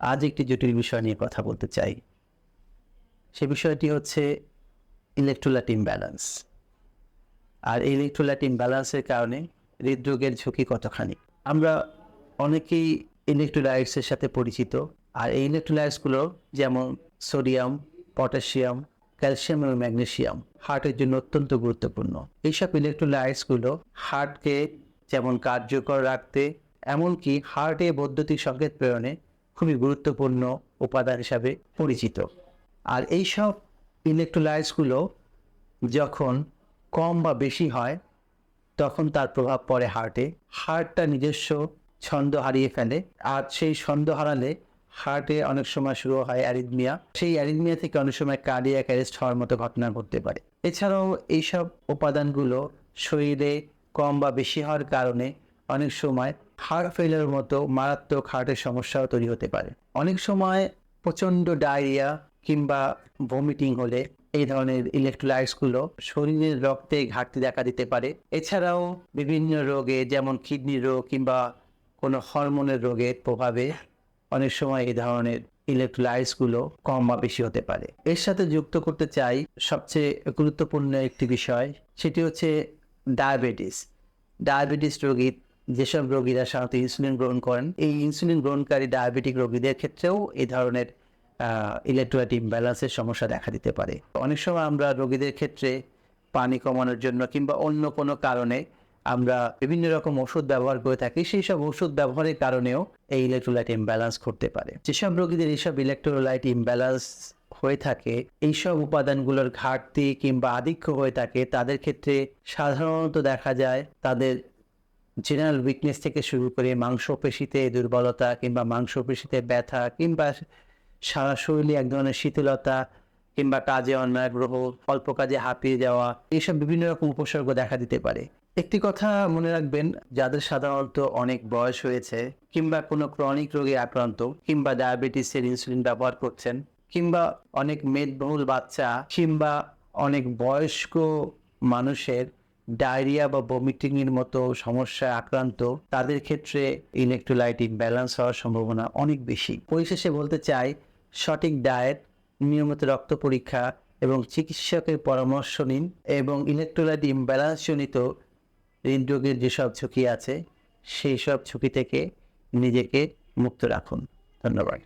আজ একটি জটিল বিষয় নিয়ে কথা বলতে চাই। সে বিষয়টি হচ্ছে ইলেকট্রোলাইট ইমব্যালেন্স আর এই ইলেকট্রোলাইট ইমব্যালেন্সের কারণে হৃদরোগের ঝুঁকি কতখানি? আমরা অনেকেই ইলেকট্রোলাইটসের সাথে পরিচিত। আর এই ইলেকট্রোলাইটসগুলো যেমন সোডিয়াম পটাশিয়াম ক্যালসিয়াম এবং ম্যাগনেসিয়াম হার্টের জন্য অত্যন্ত গুরুত্বপূর্ণ। এইসব ইলেকট্রোলাইটসগুলো হার্টকে যেমন কার্যকর রাখতে, এমনকি হার্টে বৈদ্যুতিক সংকেত প্রেরণে গুরুত্বপূর্ণ উপাদান হিসাবে পরিচিত। আর এইসব ইলেকট্রোলাইটসগুলো যখন কম বা বেশি হয়, তখন তার প্রভাব পড়ে হার্টে। হার্টটা নিজস্ব ছন্দ হারিয়ে ফেলে, আর সেই ছন্দ হারালে হার্টে অনেক সময় শুরু হয় অ্যারিদমিয়া সেই অ্যারিদমিয়া থেকে অনেক সময় কার্ডিয়াক অ্যারেস্ট হওয়ার মতো ঘটনা ঘটতে পারে। এছাড়াও এইসব উপাদানগুলো শরীরে কম বা বেশি হওয়ার কারণে অনেক সময় হার্ট ফেলের মতো মারাত্মক হার্টের সমস্যাও তৈরি হতে পারে। অনেক সময় প্রচণ্ড ডায়রিয়া কিংবা ভমিটিং হলে এই ধরনের ইলেকট্রোলাইটসগুলো শরীরের রক্তে ঘাটতি দেখা দিতে পারে। এছাড়াও বিভিন্ন রোগে যেমন কিডনি রোগ কিংবা কোনো হরমোনের রোগের প্রভাবে অনেক সময় এই ধরনের ইলেকট্রোলাইটসগুলো কম বা বেশি হতে পারে। এর সাথে যুক্ত করতে চাই সবচেয়ে গুরুত্বপূর্ণ একটি বিষয়, সেটি হচ্ছে ডায়াবেটিস ডায়াবেটিস রোগী যেসব রোগীরা সাধারণত ইনসুলিন গ্রহণ করেন, এই ইনসুলিন গ্রহণকারী ডায়াবেটিক রোগীদের ক্ষেত্রেও এই ধরনের ইলেকট্রোলাইট ইমব্যালেন্সের সমস্যা দেখা দিতে পারে। অনেক সময় আমরা রোগীদের ক্ষেত্রে পানি কমানোর জন্য কিংবা অন্য কোনো কারণে আমরা বিভিন্ন রকম ওষুধ ব্যবহার করে থাকি, সেই সব ওষুধ ব্যবহারের কারণেও এই ইলেকট্রোলাইট ইমব্যালেন্স ঘটতে পারে। যেসব রোগীদের এইসব ইলেকট্রোলাইট ইমব্যালেন্স হয়ে থাকে, এইসব উপাদানগুলোর ঘাটতি কিংবা আধিক্য হয়ে থাকে, তাদের ক্ষেত্রে সাধারণত দেখা যায় তাদের জেনারেল উইকনেস থেকে শুরু করে মাংসপেশিতে দুর্বলতা কিংবা মাংসপেশিতে ব্যথা কিংবা সারা শরীরে এক ধরনের শীতলতা কিংবা কাজে অনাগ্রহ অল্প কাজে হাঁপিয়ে যাওয়া এইসব বিভিন্ন রকম উপসর্গ দেখা দিতে পারে। একটি কথা মনে রাখবেন, যাদের সাধারণত অনেক বয়স হয়েছে কিংবা কোনো ক্রনিক রোগে আক্রান্ত কিংবা ডায়াবেটিসের ইনসুলিন ব্যবহার করছেন কিংবা অনেক মেদবহুল বাচ্চা কিংবা অনেক বয়স্ক মানুষের ডায়রিয়া বা ভমিটিং এর মতো সমস্যায় আক্রান্ত, তাদের ক্ষেত্রে ইলেকট্রোলাইট ইমব্যালেন্স হওয়ার সম্ভাবনা অনেক বেশি। পরিশেষে বলতে চাই, সঠিক ডায়েট, নিয়মিত রক্ত পরীক্ষা এবং চিকিৎসকের পরামর্শ নিন এবং ইলেকট্রোলাইট ইমব্যালেন্স জনিত হৃদরোগের যেসব ঝুঁকি আছে, সেই সব ঝুঁকি থেকে নিজেকে মুক্ত রাখুন। ধন্যবাদ।